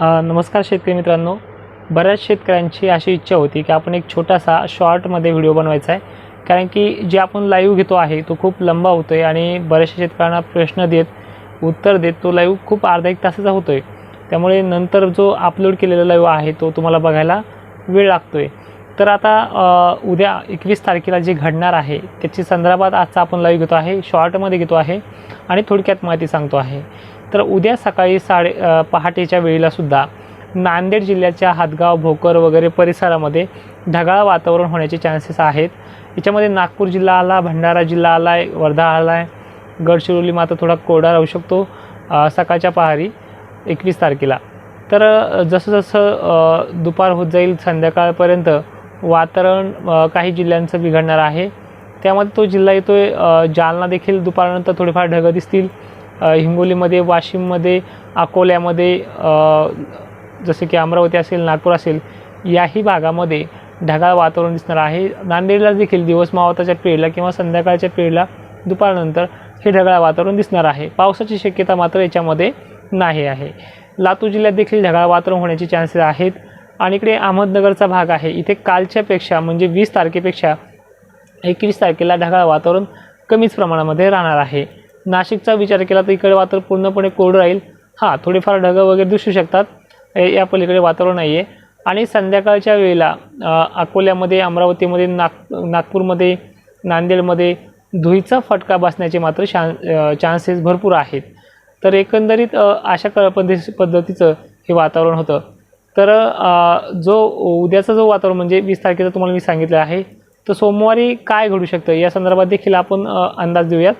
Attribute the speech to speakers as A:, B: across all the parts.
A: नमस्कार शेतकरी मित्रांनो. बऱ्याच शेतकऱ्यांची अशी इच्छा होती की आपण एक छोटासा शॉर्टमध्ये व्हिडिओ बनवायचा आहे. कारण की जे आपण लाईव्ह घेतो आहे तो खूप लंबा होतो आहे आणि बऱ्याचशा शेतकऱ्यांना प्रश्न देत उत्तर देत तो लाईव्ह खूप अर्धा एक तासाचा होतो आहे त्यामुळे नंतर जो अपलोड केलेला लाईव्ह आहे तो तुम्हाला बघायला वेळ लागतो आहे तर आता उद्या एकवीस तारखेला जे घडणार आहे त्याची संदर्भात आजचा आपण लाईव्ह घेतो आहे शॉर्टमध्ये घेतो आहे आणि थोडक्यात माहिती सांगतो आहे. तर उद्या सकाळी साडे पहाटेच्या वेळेलासुद्धा नांदेड जिल्ह्याच्या हातगाव भोकर वगैरे परिसरामध्ये ढगाळ वातावरण होण्याचे चान्सेस आहेत. याच्यामध्ये नागपूर जिल्हा आला भंडारा जिल्हा आला आहे वर्धा आला आहे गडचिरोली मात्र थोडा कोरडा राहू शकतो सकाळच्या पहारी एकवीस तारखेला. तर जसं जसं दुपार होत जाईल संध्याकाळपर्यंत वातावरण काही जिल्ह्यांचं बिघडणार आहे. त्यामध्ये तो जिल्हा येतो आहे जालना देखील दुपारनंतर थोडेफार ढगं दिसतील. हिंगोलीमध्ये वाशिममध्ये अकोल्यामध्ये जसे की अमरावती असेल नागपूर असेल याही भागामध्ये ढगाळ वातावरण दिसणार आहे. नांदेडला देखील दिवस मावताच्या पिरियडला किंवा संध्याकाळच्या पिरियडला दुपारनंतर हे ढगाळ वातावरण दिसणार आहे. पावसाची शक्यता मात्र याच्यामध्ये नाही आहे. लातूर जिल्ह्यात देखील ढगाळ वातावरण होण्याचे चान्सेस आहेत. आणि इकडे अहमदनगरचा भाग आहे. इथे कालच्यापेक्षा म्हणजे वीस तारखेपेक्षा एकवीस तारखेला ढगाळ वातावरण कमीच प्रमाणामध्ये राहणार आहे. नाशिकचा विचार केला तर इकडे वातावरण पूर्णपणे कोरडं राहील. हां थोडेफार ढगं वगैरे दिसू शकतात. या पलीकडे वातावरण नाही आहे आणि संध्याकाळच्या वेळेला अकोल्यामध्ये अमरावतीमध्ये नाग नागपूरमध्ये नांदेडमध्ये धुईचा फटका बसण्याचे मात्र शान चान्सेस भरपूर आहेत. तर एकंदरीत अशा क पद्धती पद्धतीचं हे वातावरण होतं. तर जो उद्याचं जो वातावरण म्हणजे वीस तारखेचं तुम्हाला मी सांगितलं आहे तर सोमवारी काय घडू शकतं? या संदर्भात देखील आपण अंदाज देऊयात.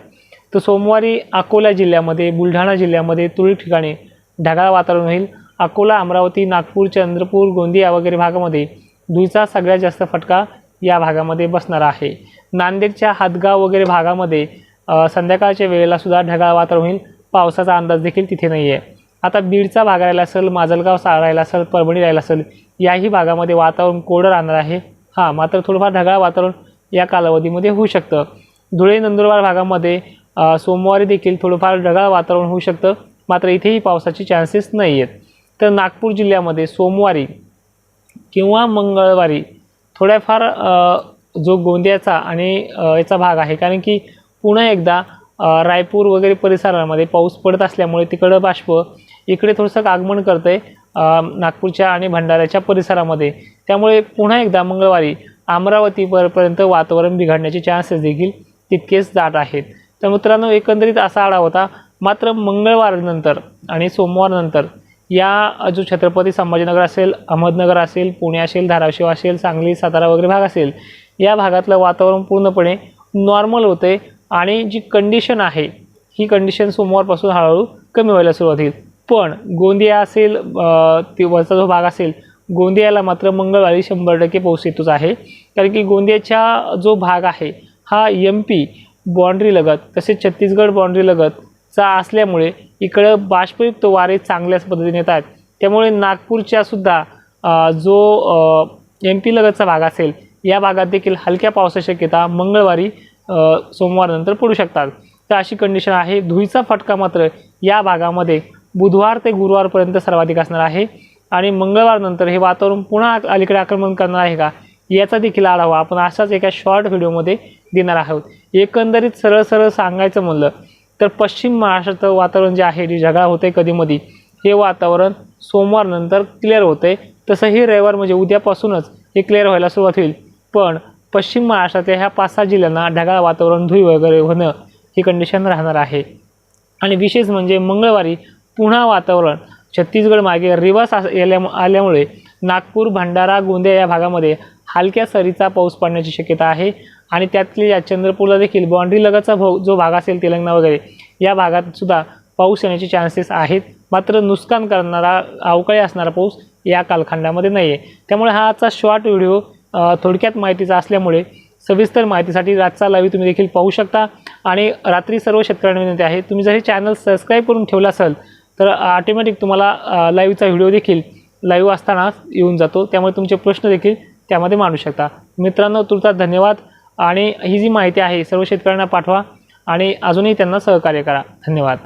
A: तर सोमवारी अकोला जिल्ह्यामध्ये बुलढाणा जिल्ह्यामध्ये तुरळक ठिकाणी ढगाळ वातावरण होईल. अकोला अमरावती नागपूर चंद्रपूर गोंदिया वगैरे भागामध्ये दुईचा सगळ्यात जास्त फटका या भागामध्ये बसणार आहे. नांदेडच्या हातगाव वगैरे भागामध्ये संध्याकाळच्या वेळेला सुद्धा ढगाळ वातावरण होईल. पावसाचा अंदाज देखील तिथे नाही आहे आता बीडचा भाग राहिला असेल माजलगाव सा राहिला असेल परभणी राहिला असेल याही भागामध्ये वातावरण कोरडं राहणार आहे. हां मात्र थोडंफार ढगाळ वातावरण या कालावधीमध्ये होऊ शकतं. धुळे नंदुरबार भागामध्ये सोमवारी देखील थोडंफार ढगाळ वातावरण होऊ शकतं. मात्र इथेही पावसाचे चान्सेस नाही आहेत तर नागपूर जिल्ह्यामध्ये सोमवारी किंवा मंगळवारी थोड्याफार जो गोंदियाचा आणि याचा भाग आहे. कारण की पुन्हा एकदा रायपूर वगैरे परिसरामध्ये पाऊस पडत असल्यामुळे तिकडं बाष्प इकडे थोडंसं आगमन करतं आहे नागपूरच्या आणि भंडाऱ्याच्या परिसरामध्ये. त्यामुळे पुन्हा एकदा मंगळवारी अमरावतीपर्यंत वातावरण बिघडण्याचे चान्सेस देखील तितकेच दाट आहेत. तर मित्रांनो एकंदरीत असा आढावा होता. मात्र मंगळवारनंतर आणि सोमवारनंतर या जो छत्रपती संभाजीनगर असेल अहमदनगर असेल पुणे असेल धाराशिव असेल सांगली सातारा वगैरे भाग असेल या भागातलं वातावरण पूर्णपणे नॉर्मल होते आणि जी कंडिशन आहे ही कंडिशन सोमवारपासून हळूहळू कमी व्हायला सुरुवात होईल. पण गोंदिया असेल ती वरचा जो भाग असेल गोंदियाला मात्र मंगळवारी शंभर टक्के पाऊस येतोच आहे. कारण की गोंदियाचा जो भाग आहे हा एम पी बाँड्री लगत तसेच छत्तीसगड बाँड्री लगतचा असल्यामुळे इकडं बाष्पयुक्त वारे चांगल्याच पद्धतीने येत आहेत त्यामुळे नागपूरच्यासुद्धा जो एम पी लगतचा भाग असेल या भागात देखील हलक्या पावसाची शक्यता मंगळवारी सोमवारनंतर पडू शकतात. तर अशी कंडिशन आहे. धुळीचा फटका मात्र या भागामध्ये बुधवार ते गुरुवारपर्यंत सर्वाधिक असणार आहे. आणि मंगळवारनंतर हे वातावरण पुन्हा अलीकडे आक्रमण करणार आहे का याचा देखील आढावा आपण अशाच एका शॉर्ट व्हिडिओमध्ये देणार आहोत. एकंदरीत सरळ सरळ सांगायचं म्हणलं तर पश्चिम महाराष्ट्राचं वातावरण जे आहे जे ढगाळ होते कधीमधी हे वातावरण सोमवारनंतर क्लिअर होते तसं हे रविवार म्हणजे उद्यापासूनच हे क्लिअर व्हायला सुरुवात होईल. पण पश्चिम महाराष्ट्रातल्या ह्या पाच सहा जिल्ह्यांना ढगाळ वातावरण धुई वगैरे होणं ही कंडिशन राहणार आहे. आणि विशेष म्हणजे मंगळवारी पुन्हा वातावरण छत्तीसगड मागे रिवर्स आल्या आल्यामुळे नागपूर भंडारा गोंदिया या भागामध्ये हलक्या सरीचा पाऊस पडण्याची शक्यता आहे. आणि त्यातली या चंद्रपूरला देखील बाँड्री लगतचा भाऊ जो भाग असेल तेलंगणा वगैरे या भागात सुद्धा पाऊस येण्याचे चान्सेस आहेत. मात्र नुकसान करणारा अवकाळी असणारा पाऊस या कालखंडामध्ये नाही आहे त्यामुळे हा आजचा शॉर्ट व्हिडिओ थोडक्यात माहितीचा असल्यामुळे सविस्तर माहितीसाठी रातचा लावी तुम्ही देखील पाहू शकता. आणि रात्री सर्व शेतकऱ्यांना विनंती आहे तुम्ही जर हे चॅनल सबस्क्राईब करून ठेवलं असेल तर ऑटोमॅटिक तुम्हाला लाईव्हचा व्हिडिओ देखील लाईव्ह असताना येऊन जातो. त्यामुळे तुमचे प्रश्न देखील त्यामध्ये मांडू शकता. मित्रांनो तुमचा धन्यवाद. आणि ही जी माहिती आहे सर्व शेतकऱ्यांना पाठवा आणि अजूनही त्यांना सहकार्य करा. धन्यवाद.